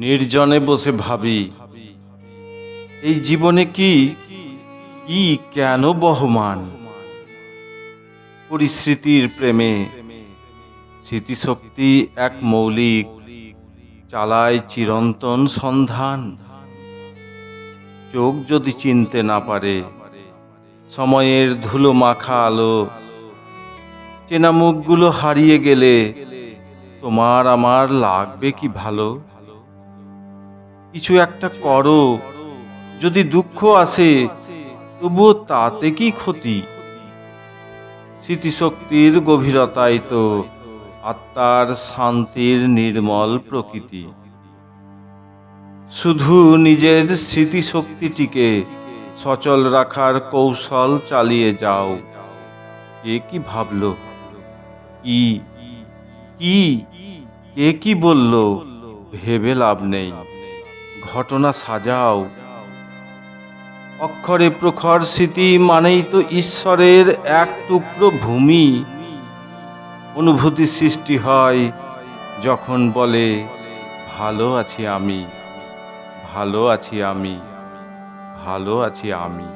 নির্জনে বসে ভাবি, এই জীবনে কি কি কেন বহমান? পরিস্মৃতির প্রেমে স্মৃতিশক্তি এক মৌলিক, চালায় চিরন্তন সন্ধান। চোখ যদি চিনতে না পারে, সময়ের ধুলো মাখা আলো, চেনা মুখগুলো হারিয়ে গেলে তোমার আমার লাগবে কি ভালো? কিছু একটা করো। যদি দুঃখ আসে, তবুও তাতে কি ক্ষতি? স্মৃতিশক্তির গভীরতাই তো আত্মার শান্তির নির্মল প্রকৃতি। শুধু নিজের স্মৃতিশক্তিটিকে সচল রাখার কৌশল চালিয়ে যাও। কে কি ভাবলো? কি? কি? কে কি বলল? ভেবে লাভ নেই। ঘটনা সাজাও। অক্ষরে প্রখর স্মৃতি মানেই তো ঈশ্বরের এক টুকরো ভূমি। অনুভূতি সৃষ্টি হয় যখন বলে, ভালো আছি আমি, ভালো আছি আমি, ভালো আছি আমি।